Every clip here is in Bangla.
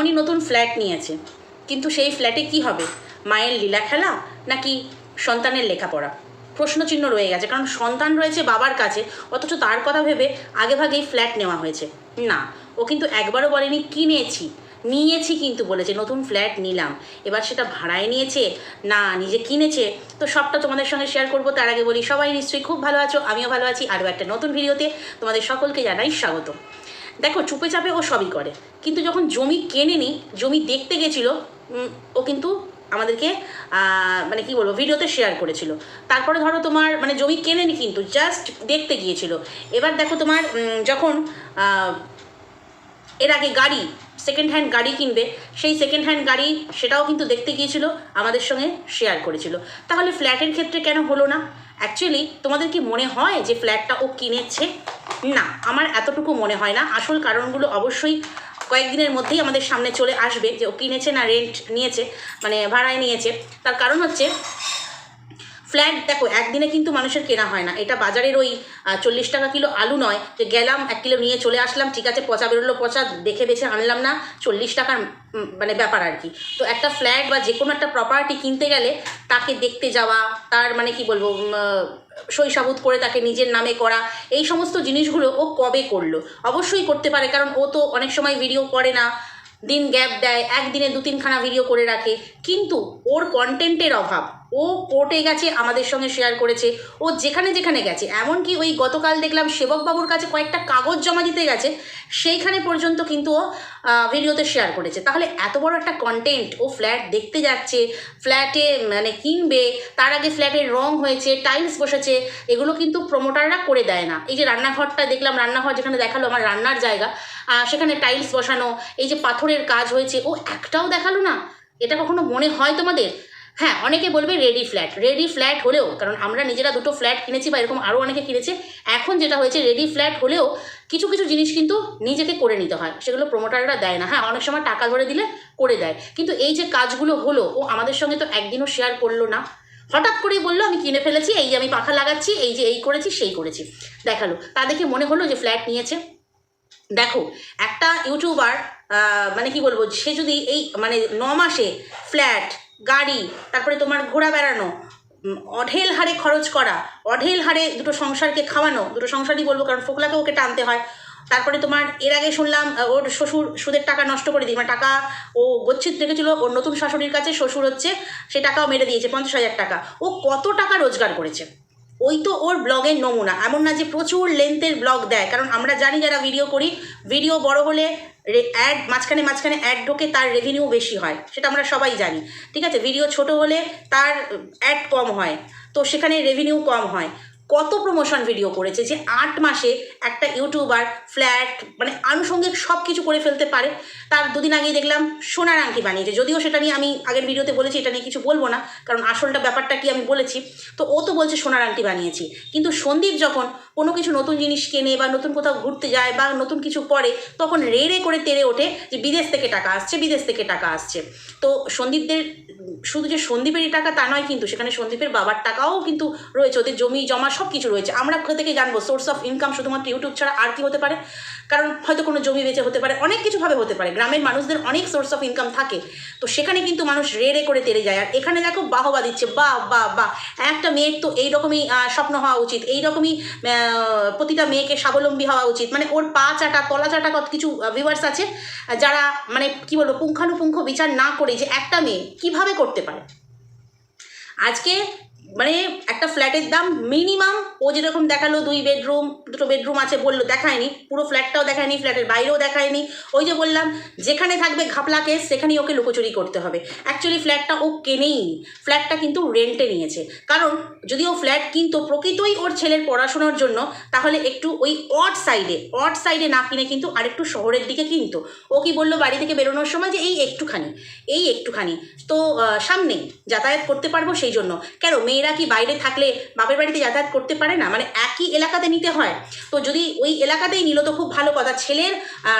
মামনি নতুন ফ্ল্যাট নিয়েছে। কিন্তু সেই ফ্ল্যাটে কি হবে? মায়ের লীলা খেলা নাকি সন্তানের লেখাপড়া? প্রশ্নচিহ্ন রয়ে গেছে, কারণ সন্তান রয়েছে বাবার কাছে, অথচ তার কথা ভেবে আগেভাগেই ফ্ল্যাট নেওয়া হয়েছে। না, ও কিন্তু একবারও বলেনি, কিনেছি। নিয়েছি কিন্তু বলেছে, নতুন ফ্ল্যাট নিলাম। এবার সেটা ভাড়ায় নিয়েছে, না, নিজে কিনেছে। তো সবটা তোমাদের সঙ্গে শেয়ার করব, তার আগে বলি, সবাই নিশ্চয়ই খুব ভালো আছো, আমিও ভালো আছি। আরও একটা নতুন ভিডিওতে তোমাদের সকলকে জানাই স্বাগত। দেখো, চুপে চাপে ও সবই করে। কিন্তু যখন জমি কেনে নি জমি দেখতে গেছিল ও কিন্তু আমাদেরকে মানে কি বলব, ভিডিওতে শেয়ার করেছিল। তারপরে ধরো তোমার মানে জমি কেনেনি কিন্তু জাস্ট দেখতে গিয়েছিল। এবার দেখো তোমার যখন এর আগে গাড়ি সেকেন্ড হ্যান্ড গাড়ি কিনবে, সেই সেকেন্ড হ্যান্ড গাড়ি সেটাও কিন্তু দেখতে গিয়েছিল, আমাদের সঙ্গে শেয়ার করেছিল। তাহলে ফ্ল্যাটের ক্ষেত্রে কেন হলো না? অ্যাকচুয়ালি তোমাদের কি মনে হয় যে ফ্ল্যাটটা ও কিনেছে? না, আমার এতটুকু মনে হয় না। আসল কারণগুলো অবশ্যই কয়েকদিনের মধ্যেই আমাদের সামনে চলে আসবে যে ও কিনেছে না রেন্ট নিয়েছে মানে ভাড়ায় নিয়েছে। তার কারণ হচ্ছে ফ্ল্যাট দেখো, একদিনে কিন্তু মানুষের কেনা হয় না। এটা বাজারের ওই চল্লিশ টাকা কিলো আলু নয় যে গেলাম, এক কিলো নিয়ে চলে আসলাম, ঠিক আছে, পচা বেরোলো, পচা দেখে বেছে আনলাম না, চল্লিশ টাকার মানে ব্যাপার আর কি। তো একটা ফ্ল্যাট বা যে কোনো একটা প্রপার্টি কিনতে গেলে তাকে দেখতে যাওয়া, তার মানে কি বলব শৈশাবুত করে তাকে নিজের নামে করা, এই সমস্ত জিনিসগুলো ও কবে করল? অবশ্যই করতে পারে, কারণ ও তো অনেক সময় ভিডিও করে না। দিন গ্যাপ দেয়, একদিনে দু তিনখানা ভিডিও করে রাখে। কিন্তু ওর কন্টেন্টের অভাব ও কোর্টে গেছে, আমাদের সঙ্গে শেয়ার করেছে, ও যেখানে যেখানে গেছে। এমনকি ওই গতকাল দেখলাম সেবকবাবুর কাছে কয়েকটা কাগজ জমা দিতে গেছে, সেইখানে পর্যন্ত কিন্তু ও ভিডিওতে শেয়ার করেছে। তাহলে এত বড় একটা কন্টেন্ট ও ফ্ল্যাট দেখতে যাচ্ছে ফ্ল্যাটে মানে কিনবে, তার আগে ফ্ল্যাটের রং হয়েছে টাইলস বসেছে, এগুলো কিন্তু প্রমোটাররা করে দেয় না। এই যে রান্নাঘরটা দেখলাম, রান্নাঘর যেখানে দেখাল আমার রান্নার জায়গা সেখানে টাইলস বসানো, এই যে পাথরের কাজ হয়েছে, ও একটাও দেখাল না। এটা কখনো মনে হয় তোমাদের? হ্যাঁ অনেকে বলবে রেডি ফ্ল্যাট রেডি ফ্ল্যাট হলেও, কারণ আমরা নিজেরা দুটো ফ্ল্যাট কিনেছি বা এরকম আরও অনেকে কিনেছে, এখন যেটা হয়েছে রেডি ফ্ল্যাট হলেও কিছু কিছু জিনিস কিন্তু নিজেকে করে নিতে হয়। সেগুলো প্রমোটাররা দেয় না। হ্যাঁ অনেক সময় টাকা ধরে দিলে করে দেয়। কিন্তু এই যে কাজগুলো হলো, ও আমাদের সঙ্গে তো একদিনও শেয়ার করল না। হঠাৎ করেই বলল, আমি কিনে ফেলেছি, এই যে আমি পাখা লাগাচ্ছি, এই যে এই করেছি, সেই করেছি। দেখাল। তা দেখে মনে হলো যে ফ্ল্যাট নিয়েছে। দেখো, একটা ইউটিউবার মানে কি বলব, সে যদি এই মানে ন মাসে ফ্ল্যাট গাড়ি, তারপরে তোমার ঘোরা বেড়ানো অঢেল হারে খরচ করা, অঢেল হারে দুটো সংসারকে খাওয়ানো, দুটো সংসারই বলব কারণ ফোকলাকে ওকে টানতে হয়। তারপরে তোমার এর আগে শুনলাম ওর শ্বশুর সুদের টাকা নষ্ট করে দিই মানে টাকা ও গচ্ছিত রেখেছিল, ওর নতুন শাশুড়ির কাছে শ্বশুর হচ্ছে, সে টাকাও মেরে দিয়েছে, পঞ্চাশ হাজার টাকা। ও কত টাকা রোজগার করেছে? ওই তো ওর ব্লগের নমুনা, এমন না যে প্রচুর লেন্থের ব্লগ দেয়, কারণ আমরা জানি যারা ভিডিও করি ভিডিও বড় হলে অ্যাড মাঝখানে মাঝখানে অ্যাড ঢোকে তার রেভিনিউ বেশি হয়, সেটা আমরা সবাই জানি। ঠিক আছে? ভিডিও ছোট হলে তার অ্যাড কম হয়, তো সেখানে রেভিনিউ কম হয়। কত প্রমোশন ভিডিও করেছে যে আট মাসে একটা ইউটিউবার ফ্ল্যাট মানে আনুষঙ্গিক সব কিছু করে ফেলতে পারে। তার দুদিন আগেই দেখলাম সোনার আংটি বানিয়েছে। যদিও সেটা নিয়ে আমি আগের ভিডিওতে বলেছি, এটা নিয়ে কিছু বলব না, কারণ আসলটা ব্যাপারটা কি আমি বলেছি। তো ও তো বলছে সোনার আংটি বানিয়েছি। কিন্তু সন্দীপ যখন কোনো কিছু নতুন জিনিস কেনে বা নতুন কোথাও ঘুরতে যায় বা নতুন কিছু পড়ে তখন রে রে করে তেড়ে ওঠে যে বিদেশ থেকে টাকা আসছে, বিদেশ থেকে টাকা আসছে। তো সন্দীপদের শুধু যে সন্দীপেরই টাকা তা নয় কিন্তু সেখানে সন্দীপের বাবার টাকাও কিন্তু রয়েছে, ওদের জমি, জমা সব কিছু রয়েছে। আমরা কোথা থেকে জানব সোর্স অফ ইনকাম শুধুমাত্র ইউটিউব ছাড়া আর কি হতে পারে? কারণ হয়তো কোনো জমি বেচে হতে পারে, অনেক কিছুভাবে হতে পারে। গ্রামের মানুষদের অনেক সোর্স অফ ইনকাম থাকে। তো সেখানে কিন্তু মানুষ রে রে করে তেড়ে যায়। আর এখানে দেখো বাহবা দিচ্ছে বাহ বা বাহ একটা মেয়ের তো এইরকমই স্বপ্ন হওয়া উচিত। এইরকমই প্রতিটা মেয়েকে স্বাবলম্বী হওয়া উচিত। মানে ওর পা চাটা, তলা চাটা কত কিছু ভিউয়ার্স আছে, যারা মানে কি বলব, পুঙ্খানুপুঙ্খ বিচার না করে যে একটা মেয়ে কীভাবে করতে পারে। আজকে মানে একটা ফ্ল্যাটের দাম মিনিমাম ও যেরকম দেখাল দুই বেডরুম, দুটো বেডরুম আছে বলল দেখায়নি, পুরো ফ্ল্যাটটাও দেখায়নি, ফ্ল্যাটের বাইরেও দেখায়নি। ওই যে বললাম, যেখানে থাকবে ঘাপলা কেস, সেখানেই ওকে লুকোচুরি করতে হবে। অ্যাকচুয়ালি ফ্ল্যাটটা ও কেনেই ফ্ল্যাটটা কিন্তু রেন্টে নিয়েছে। কারণ যদি ও ফ্ল্যাট কিনতো প্রকৃতই ওর ছেলের পড়াশোনার জন্য, তাহলে একটু ওই অট সাইডে অট সাইডে না কিনে কিন্তু আরেকটু শহরের দিকে কিনতো। ও কি বলল, বাড়ি থেকে বেরোনোর সময় যে এই একটুখানি এই একটুখানি। তো সামনেই যাতায়াত করতে পারব সেই জন্য। কেন, মেয়ের মেয়েরা কি বাইরে থাকলে বাপের বাড়িতে যাতায়াত করতে পারে না? মানে একই এলাকাতে নিতে হয়। তো যদি ওই এলাকাতেই নিল তো খুব ভালো কথা। ছেলের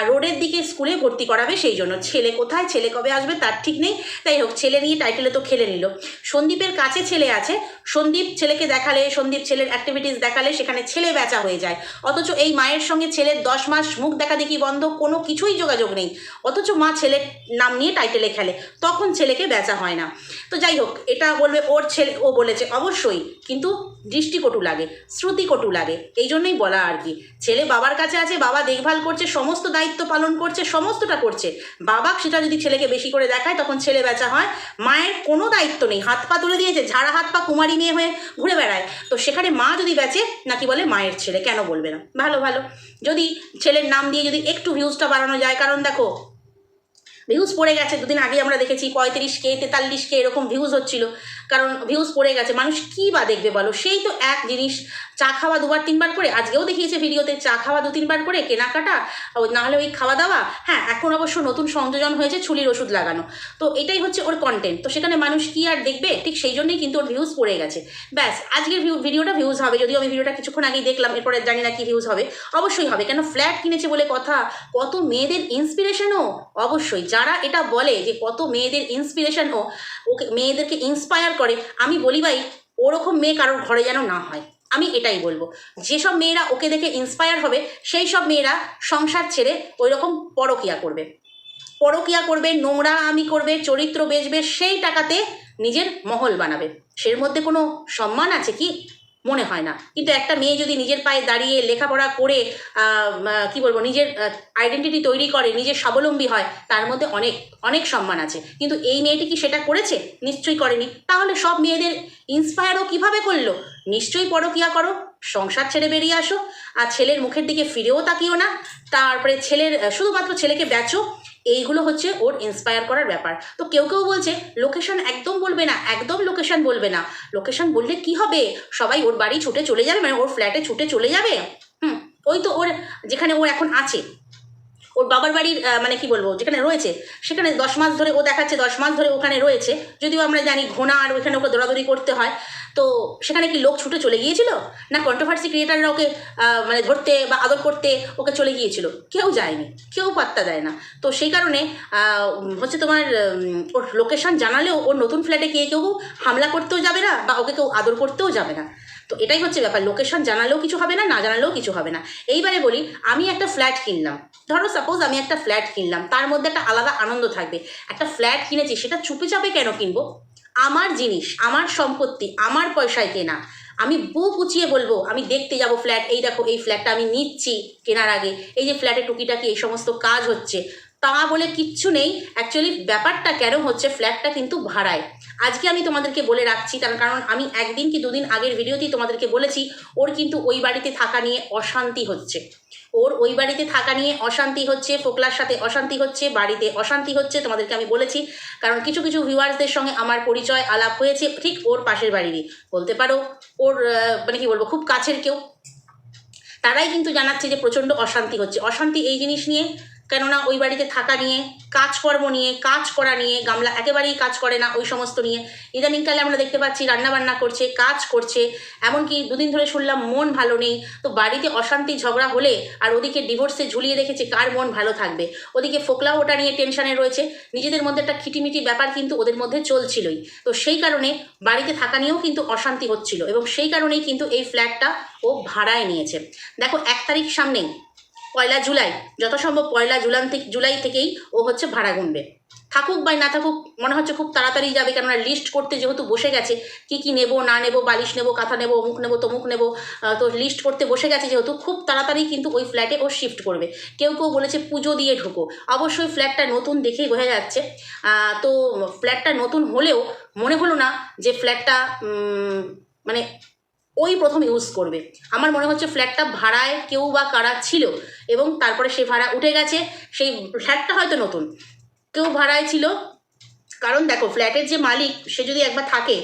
রোডের দিকে স্কুলে ভর্তি করাবে সেই জন্য। ছেলে কোথায়? ছেলে কবে আসবে? তার ঠিক নেই। তাই হোক, ছেলে নিয়ে টাইটেলে তো খেলে নিল। সন্দীপের কাছে ছেলে আছে। সন্দীপ ছেলেকে দেখালে, সন্দীপ ছেলের অ্যাক্টিভিটিস দেখালে সেখানে ছেলে বেচা হয়ে যায়। অথচ এই মায়ের সঙ্গে ছেলের দশ মাস মুখ দেখা দেখি বন্ধ, কোনো কিছুই যোগাযোগ নেই। অথচ মা ছেলের নাম নিয়ে টাইটেলে খেলে। তখন ছেলেকে বেচা হয় না। তো যাই হোক, এটা বলবে ওর ছেলে, ও বলেছে। অবশ্যই, কিন্তু দৃষ্টিকটু লাগে, শ্রুতিকটু লাগে, এই জন্যই বলা আর কি। ছেলে বাবার কাছে আছে, বাবা দেখভাল করছে, সমস্ত দায়িত্ব পালন করছে, সমস্তটা করছে। বাবা সেটা যদি ছেলেকে বেশি করে দেখায়, তখন ছেলে বেচা হয়। মায়ের কোনো দায়িত্ব নেই, হাত পা তুলে দিয়েছে, ঝাড়া হাত পা কুমারী মেয়ে হয়ে ঘুরে বেড়ায়। তো সেখানে মা যদি বেচে, নাকি বলে মায়ের ছেলে, কেন বলবে না? ভালো ভালো। যদি ছেলের নাম দিয়ে যদি একটু ভিউজটা বাড়ানো যায়, কারণ দেখো, ভিউজ পড়ে গেছে, দুদিন আগে আমরা দেখেছি, পঁয়ত্রিশ কে, তেতাল্লিশ কে, এরকম ভিউজ হচ্ছিল। কারণ ভিউজ পড়ে গেছে, মানুষ কী বা দেখবে বলো? সেই তো এক জিনিস, চা খাওয়া দুবার, তিনবার করে, আজকেও দেখিয়েছে ভিডিওতে, চা খাওয়া দু, তিনবার করে, কেনাকাটা নাহলে ওই খাওয়া দাওয়া হ্যাঁ এখন অবশ্য নতুন সংযোজন হয়েছে ছুলির ওষুধ লাগানো। তো এটাই হচ্ছে ওর কন্টেন্ট তো সেখানে মানুষ কি আর দেখবে? ঠিক সেই জন্যই কিন্তু ওর ভিউজ পড়ে গেছে। ব্যাস, আজকের ভিডিওটা ভিউজ হবে। যদিও আমি ভিডিওটা কিছুক্ষণ আগেই দেখলাম, এরপরে জানি না কি ভিউজ হবে। অবশ্যই হবে। কেন ফ্ল্যাট কিনেছে বলে কথা? কত মেয়েদের ইন্সপিরেশনও অবশ্যই। যারা এটা বলে যে কত মেয়েদের ইন্সপিরেশনও ওকে, মেয়েদেরকে ইন্সপায়ার করে আমি বলি, ভাই, ওরকম মেয়ে কারোর ঘরে যেন না হয়। আমি এটাই বলব। যেসব মেয়েরা ওকে দেখে ইন্সপায়ার হবে, সেই সব মেয়েরা সংসার ছেড়ে ওই রকম পরকিয়া করবে। পরকিয়া করবে, নোংরা আমি করবে, চরিত্র বেচবে, সেই টাকাতে নিজের মহল বানাবে। সের মধ্যে কোনো সম্মান আছে কি? মনে হয় না। কিন্তু একটা মেয়ে যদি নিজের পায়ে দাঁড়িয়ে লেখাপড়া করে কি বলব, নিজের আইডেন্টিটি তৈরি করে নিজের স্বাবলম্বী হয়, তার মধ্যে অনেক অনেক সম্মান আছে। কিন্তু এই মেয়েটি কি সেটা করেছে? নিশ্চয়ই করেনি। তাহলে সব মেয়েদের ইন্সপায়ারও কীভাবে করল? নিশ্চয়ই পরকিয়া করো, সংসার ছেড়ে বেরিয়ে আসো, আর ছেলের মুখের দিকে ফিরেও তাকিও না। তারপরে ছেলের শুধুমাত্র ছেলেকে বেচো এইগুলো হচ্ছে ওর ইন্সপায়ার করার ব্যাপার। তো কেউ কেউ বলছে লোকেশন একদম বলবে না, একদম লোকেশন বলবে না। লোকেশন বললে কি হবে? সবাই ওর বাড়ি ছুটে চলে যাবে? মানে ওর ফ্ল্যাটে ছুটে চলে যাবে? হুম, ওই তো ওর, যেখানে ও এখন আছে। ওর বাবার বাড়ির মানে কি বলব, যেখানে রয়েছে, সেখানে দশ মাস ধরে ও দেখাচ্ছে, দশ মাস ধরে ওখানে রয়েছে। যদিও আমরা জানি ঘোনা আর ওখানে ওকে দৌড়াদৌড়ি করতে হয়। তো সেখানে কি লোক ছুটে চলে গিয়েছিল? না কন্ট্রোভার্সি ক্রিয়েটাররা ওকে মানে ধরতে বা আদর করতে ওকে চলে গিয়েছিল? কেউ যায়নি, কেউ পাত্তা দেয় না। তো সেই কারণে হচ্ছে তোমার ওর লোকেশন জানালেও ওর নতুন ফ্ল্যাটে গিয়ে কেউ হামলা করতেও যাবে না বা ওকে কেউ আদর করতেও যাবে না। তো এটাই হচ্ছে ব্যাপার। লোকেশন জানালেও কিছু হবে না না জানালেও কিছু হবে না। এইবারে বলি, আমি একটা ফ্ল্যাট কিনলাম। ধরো সাপোজ আমি একটা ফ্ল্যাট কিনলাম, তার মধ্যে একটা আলাদা আনন্দ থাকবে। একটা ফ্ল্যাট কিনেছি, সেটা চুপে চাপে কেন কিনবো? আমার জিনিস, আমার সম্পত্তি, আমার পয়সায় কেনা, আমি বুক উঁচিয়ে বলব, আমি দেখতে যাব ফ্ল্যাট এই দেখো, এই ফ্ল্যাটটা আমি নিচ্ছি কেনার আগে, এই যে ফ্ল্যাটে টুকিটাকি, এই সমস্ত কাজ হচ্ছে। তা বলে কিচ্ছু নেই অ্যাকচুয়ালি ব্যাপারটা কেন হচ্ছে ফ্ল্যাটটা কিন্তু ভাড়ায়। আজকে আমি তোমাদেরকে বলে রাখছি, তার কারণ আমি একদিন কি দুদিন আগের ভিডিওতেই তোমাদেরকে বলেছি, ওর কিন্তু ওই বাড়িতে থাকা নিয়ে অশান্তি হচ্ছে। ওর ওই বাড়িতে থাকা নিয়ে অশান্তি হচ্ছে, ফোকলার সাথে অশান্তি হচ্ছে, বাড়িতে অশান্তি হচ্ছে, তোমাদেরকে আমি বলেছি। কারণ কিছু কিছু ভিউয়ার্সদের সঙ্গে আমার পরিচয় আলাপ হয়েছে, ঠিক ওর পাশের বাড়িরই। বলতে পারো, ওর মানে কি বলব, খুব কাছের কেউ। তারাই কিন্তু জানাচ্ছে যে প্রচণ্ড অশান্তি হচ্ছে। অশান্তি এই জিনিস নিয়ে কেননা ওই বাড়িতে থাকা নিয়ে, কাজকর্ম নিয়ে, কাজ করা নিয়ে, গামলা একেবারেই কাজ করে না ওই সমস্ত নিয়ে। ইদানিংকালে আমরা দেখতে পাচ্ছি রান্নাবান্না করছে, কাজ করছে, এমনকি দুদিন ধরে শুনলাম মন ভালো নেই। তো বাড়িতে অশান্তি ঝগড়া হলে আর ওদিকে ডিভোর্সে ঝুলিয়ে রেখেছে কার মন ভালো থাকবে? ওদিকে ফোকলা ওটা নিয়ে টেনশনে রয়েছে। নিজেদের মধ্যে একটা খিটিমিটি ব্যাপার কিন্তু ওদের মধ্যে চলছিলই। তো সেই কারণে বাড়িতে থাকা নিয়েও কিন্তু অশান্তি হচ্ছিল এবং সেই কারণেই কিন্তু এই ফ্ল্যাটটা ও ভাড়ায় নিয়েছে। দেখো, এক তারিখ সামনেই পয়লা জুলাই যত সম্ভব পয়লা জুলান থেকে, জুলাই থেকেই ও হচ্ছে ভাড়া গুনবে। থাকুক বা না থাকুক, মনে হচ্ছে খুব তাড়াতাড়ি যাবে, কেননা লিস্ট করতে যেহেতু বসে গেছে, কি কি নেব, না নেব, বালিশ নেব, কাঁথা নেব, অমুক নেব, তমুক নেব তো লিস্ট করতে বসে গেছে যেহেতু, খুব তাড়াতাড়ি কিন্তু ওই ফ্ল্যাটে ও শিফট করবে। কেউ কেউ বলেছে পুজো দিয়ে ঢুকো। অবশ্যই ফ্ল্যাটটা নতুন দেখেই বোঝা যাচ্ছে। তো ফ্ল্যাটটা নতুন হলেও মনে হলো না যে ফ্ল্যাটটা মানে ওই প্রথম ইউজ করবে। আমার মনে হচ্ছে ফ্ল্যাটটা ভাড়ায় কেউ বা কারা ছিল এবং তারপরে সে ভাড়া উঠে গেছে, সেই ফ্ল্যাটটা হয়তো নতুন। কেউ ভাড়ায় ছিল। কারণ দেখো ফ্ল্যাটের যে মালিক, সে যদি একবার থাকে,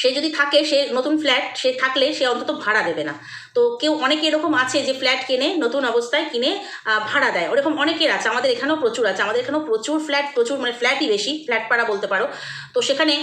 সে যদি থাকে, সে নতুন ফ্ল্যাট সে থাকলে সে অন্তত ভাড়া দেবে না। তো কেউ অনেকে এরকম আছে যে ফ্ল্যাট কেনে, নতুন অবস্থায় কিনে ভাড়া দেয়। ওরকম অনেকের আছে, আমাদের এখানেও প্রচুর আছে। আমাদের এখানেও প্রচুর ফ্ল্যাট প্রচুর মানে ফ্ল্যাটই বেশি ফ্ল্যাট পাড়া বলতে পারো। তো সেখানে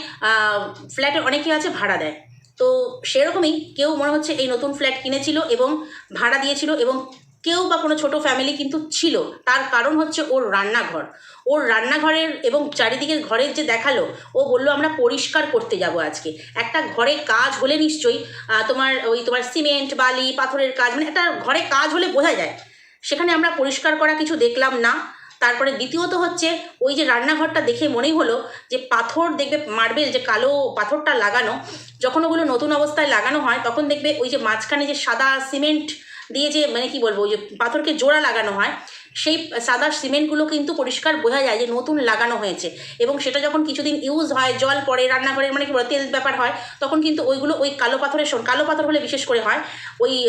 ফ্ল্যাটে অনেকে আছে, ভাড়া দেয়। তো সেরকমই কেউ মনে হচ্ছে এই নতুন ফ্ল্যাট কিনেছিল এবং ভাড়া দিয়েছিল এবং কেউ বা কোনো ছোট ফ্যামিলি কিন্তু ছিল। তার কারণ হচ্ছে ওর রান্নাঘর। ওর রান্নাঘরের এবং চারিদিকের ঘরের যে দেখাল, ও বলল, আমরা পরিষ্কার করতে যাব আজকে। একটা ঘরে কাজ হলে নিশ্চয়ই তোমার ওই তোমার সিমেন্ট বালি, পাথরের কাজ মানে একটা ঘরে কাজ হলে বোঝা যায়। সেখানে আমরা পরিষ্কার করা কিছু দেখলাম না। তারপরে দ্বিতীয়ত হচ্ছে, ওই যে রান্নাঘরটা দেখে মনেই হলো যে পাথর দেখবে মার্বেল যে কালো পাথরটা লাগানো যখন ওগুলো নতুন অবস্থায় লাগানো হয়, তখন দেখবে ওই যে মাঝখানে যে সাদা সিমেন্ট দিয়ে যে মানে কি বলব, ওই যে পাথরকে জোড়া লাগানো হয়, সেই সাদা সিমেন্টগুলো কিন্তু পরিষ্কার বোঝা যায় যে নতুন লাগানো হয়েছে। এবং সেটা যখন কিছুদিন ইউজ হয়, জল পড়ে, রান্নাঘরের মানে কি বলে তেল ব্যাপার হয়, তখন কিন্তু ওইগুলো ওই কালো পাথরের কালো পাথর হলে বিশেষ করে হয়, ওই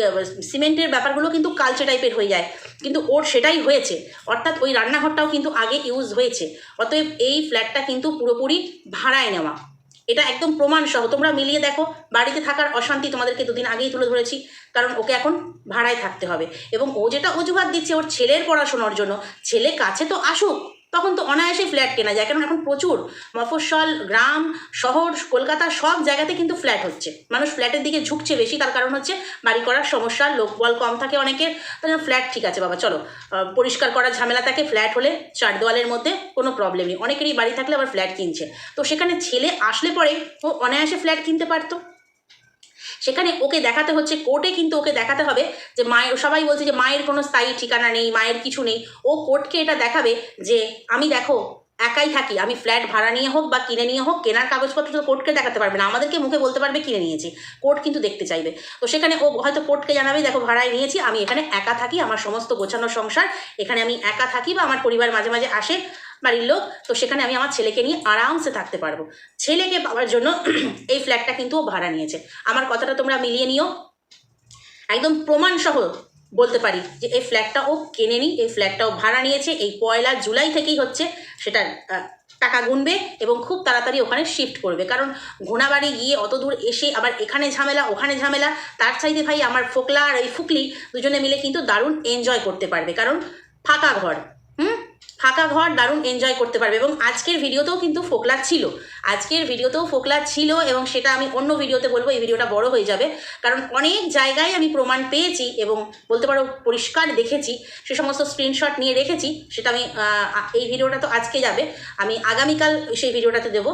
সিমেন্টের ব্যাপারগুলো কিন্তু কালচে টাইপের হয়ে যায়। কিন্তু ওর সেটাই হয়েছে। অর্থাৎ ওই রান্নাঘরটাও কিন্তু আগে ইউজ হয়েছে। অতএব এই ফ্ল্যাটটা কিন্তু পুরোপুরি ভাড়ায় নেওয়া। এটা একদম প্রমাণ সহ তোমরা মিলিয়ে দেখো, বাড়িতে থাকার অশান্তি তোমাদেরকে দুদিন আগেই তুলে ধরেছি, কারণ ওকে এখন ভাড়ায় থাকতে হবে। এবং ও যেটা অজুহাত দিচ্ছে, ওর ছেলের পড়াশোনার জন্য, ছেলে কাছে তো আসুক তখন তো অনায়াসে ফ্ল্যাট কেনা যায়। কারণ এখন প্রচুর মফস্বল, গ্রাম, শহর, কলকাতা সব জায়গাতে কিন্তু ফ্ল্যাট হচ্ছে। মানুষ ফ্ল্যাটের দিকে ঝুঁকছে বেশি, তার কারণ হচ্ছে বাড়ি করার সমস্যা, লোকবল কম থাকে অনেকের। জন্য ফ্ল্যাট ঠিক আছে বাবা, চলো। পরিষ্কার করার ঝামেলা থাকে ফ্ল্যাট হলে চার দেওয়ালের মধ্যে কোনো প্রবলেম নেই। অনেকেরই বাড়ি থাকলে আবার ফ্ল্যাট কিনছে। তো সেখানে ছেলে আসলে পরে ও অনায়াসে ফ্ল্যাট কিনতে পারতো। সেখানে ওকে দেখাতে হচ্ছে কোর্টে কিন্তু ওকে দেখাতে হবে যে মায়ের সবাই বলছে যে মায়ের কোনো স্থায়ী ঠিকানা নেই, মায়ের কিছু নেই। ও কোর্টকে এটা দেখাবে যে আমি দেখো একাই থাকি, আমি ফ্ল্যাট ভাড়া নিয়ে হোক বা কিনে নিয়ে হোক, কেনার কাগজপত্র তো কোর্টকে দেখাতে পারবে না, আমাদেরকে মুখে বলতে পারবে কিনে নিয়েছি কোর্ট কিন্তু দেখতে চাইবে। তো সেখানে ও হয়তো কোর্টকে জানাবে, দেখো ভাড়ায় নিয়েছি, আমি এখানে একা থাকি, আমার সমস্ত গোছানো সংসার, এখানে আমি একা থাকি বা আমার পরিবার মাঝে মাঝে আসে বাড়ির লোক, তো সেখানে আমি আমার ছেলেকে নিয়ে আরামসে থাকতে পারব। ছেলেকে পাওয়ার জন্য এই ফ্ল্যাটটা কিন্তু ও ভাড়া নিয়েছে। আমার কথাটা তোমরা মিলিয়ে নিও। একদম প্রমাণ সহ বলতে পারি যে এই ফ্ল্যাটটা ও কেনেনি, এই ফ্ল্যাটটা ও ভাড়া নিয়েছে। এই পয়লা জুলাই থেকেই হচ্ছে সেটা টাকা গুনবে এবং খুব তাড়াতাড়ি ওখানে শিফট করবে। কারণ ঘোড়াবাড়ি গিয়ে অত দূর এসে আবার এখানে ঝামেলা, ওখানে ঝামেলা, তার চাইতে ভাই আমার ফোকলা আর এই ফুকলি দুজনে মিলে কিন্তু দারুণ এনজয় করতে পারবে। কারণ ফাঁকা ঘর। ফাঁকা ঘর দারুণ এনজয় করতে পারবে এবং আজকের ভিডিওতেও কিন্তু ফোকলা ছিল। আজকের ভিডিওতেও ফোকলা ছিল এবং সেটা আমি অন্য ভিডিওতে বলব, এই ভিডিওটা বড় হয়ে যাবে। কারণ অনেক জায়গায় আমি প্রমাণ পেয়েছি এবং বলতে পারো পরিষ্কার দেখেছি, সে সমস্ত স্ক্রিনশট নিয়ে রেখেছি, সেটা আমি এই ভিডিওটা তো আজকে যাবে। আমি আগামীকাল সেই ভিডিওটাতে দেবো।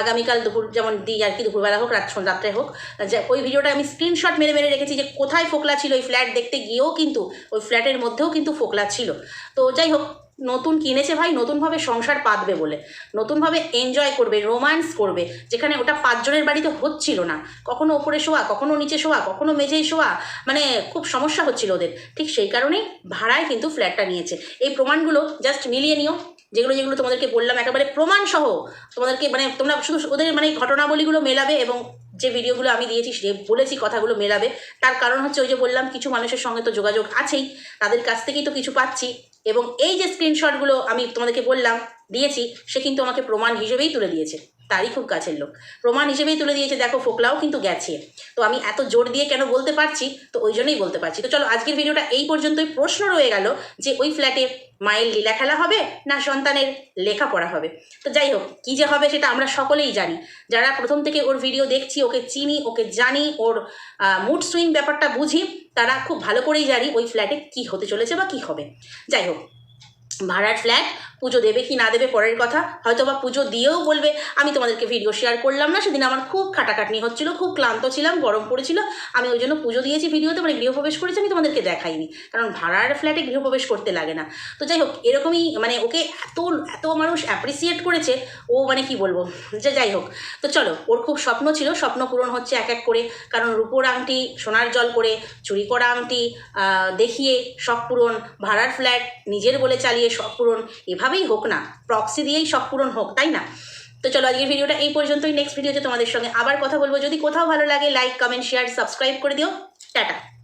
আগামীকাল দুপুর, যেমন দিই আর কি, দুপুরবেলা হোক, রাত রাত্রে হোক, যে ওই ভিডিওটা আমি স্ক্রিনশট মেরে মেরে রেখেছি যে কোথায় ফোকলা ছিল ওই ফ্ল্যাট দেখতে গিয়েও কিন্তু, ওই ফ্ল্যাটের মধ্যেও কিন্তু ফোকলা ছিল। তো যাই হোক নতুন কিনেছে ভাই, নতুনভাবে সংসার পাতবে বলে। নতুনভাবে এনজয় করবে রোমান্স করবে। যেখানে ওটা পাঁচজনের বাড়িতে হচ্ছিল না। কখনো ওপরে শোয়া, কখনো নিচে শোয়া, কখনো মেঝেই শোয়া মানে খুব সমস্যা হচ্ছিল ওদের। ঠিক সেই কারণেই ভাড়ায় কিন্তু ফ্ল্যাটটা নিয়েছে। এই প্রমাণগুলো জাস্ট মিলিয়ে নিও। যেগুলো যেগুলো তোমাদেরকে বললাম, একেবারে প্রমাণ সহ তোমাদেরকে মানে তোমরা শুধু ওদের মানে ঘটনাবলীগুলো মেলাবে এবং যে ভিডিওগুলো আমি দিয়েছি সে বলেছি কথাগুলো মেলাবে। তার কারণ হচ্ছে ওই যে বললাম, কিছু মানুষের সঙ্গে তো যোগাযোগ আছেই। তাদের কাছ থেকেই তো কিছু পাচ্ছি। এবং এই যে স্ক্রিনশটগুলো আমি তোমাদেরকে বললাম, দিয়েছি, সে কিন্তু আমাকে প্রমাণ হিসেবেই তুলে দিয়েছে। তারই খুব কাছের লোক। প্রমাণ হিসেবেই তুলে দিয়েছে, দেখো, ফোকলাও কিন্তু গেছে। তো আমি এত জোর দিয়ে কেন বলতে পারছি? তো ওই জন্যই বলতে পারছি। তো চলো, আজকের ভিডিওটা এই পর্যন্তই। প্রশ্ন রয়ে গেল যে ওই ফ্ল্যাটে মায়ের লীলা খেলা হবে না সন্তানের লেখাপড়া হবে? তো যাই হোক, কী যে হবে সেটা আমরা সকলেই জানি। যারা প্রথম থেকে ওর ভিডিও দেখছি, ওকে চিনি, ওকে জানি, ওর মুড সুইং ব্যাপারটা বুঝি, তারা খুব ভালো করেই জানি ওই ফ্ল্যাটে কি হতে চলেছে বা কি হবে। যাই হোক ভাড়ার ফ্ল্যাট পুজো দেবে কি না দেবে পরের কথা হয়তো বা পুজো দিয়েও বলবে, আমি তোমাদেরকে ভিডিও শেয়ার করলাম না, সেদিন আমার খুব খাটাখাটনি হচ্ছিল, খুব ক্লান্ত ছিলাম, গরম পড়েছিল, আমি ওই জন্য পুজো দিয়েছি ভিডিওতে মানে গৃহপ্রবেশ করেছি, আমি তোমাদেরকে দেখাইনি, কারণ ভাড়ার ফ্ল্যাটে গৃহপ্রবেশ করতে লাগে না। তো যাই হোক, এরকমই মানে ওকে এত এত মানুষ অ্যাপ্রিসিয়েট করেছে, ও মানে কি বলব, যে যাই হোক, তো চলো, ওর খুব স্বপ্ন ছিল, স্বপ্ন পূরণ হচ্ছে এক এক করে, কারণ রূপোর আংটি, সোনার জল করে চুরি করা আংটি দেখিয়ে, শখ পূরণ, ভাড়ার ফ্ল্যাট নিজের বলে চালিয়ে শখ পূরণ এভাবেই হোক না প্রক্সি দিয়েই সব পূরণ হোক, তাই না? তো চলো আজকের ভিডিওটা এই পর্যন্তই নেক্সট ভিডিওতে তোমাদের সঙ্গে আবার কথা বলব। যদি কোথাও ভালো লাগে লাইক কমেন্ট শেয়ার সাবস্ক্রাইব করে দিও। টাটা।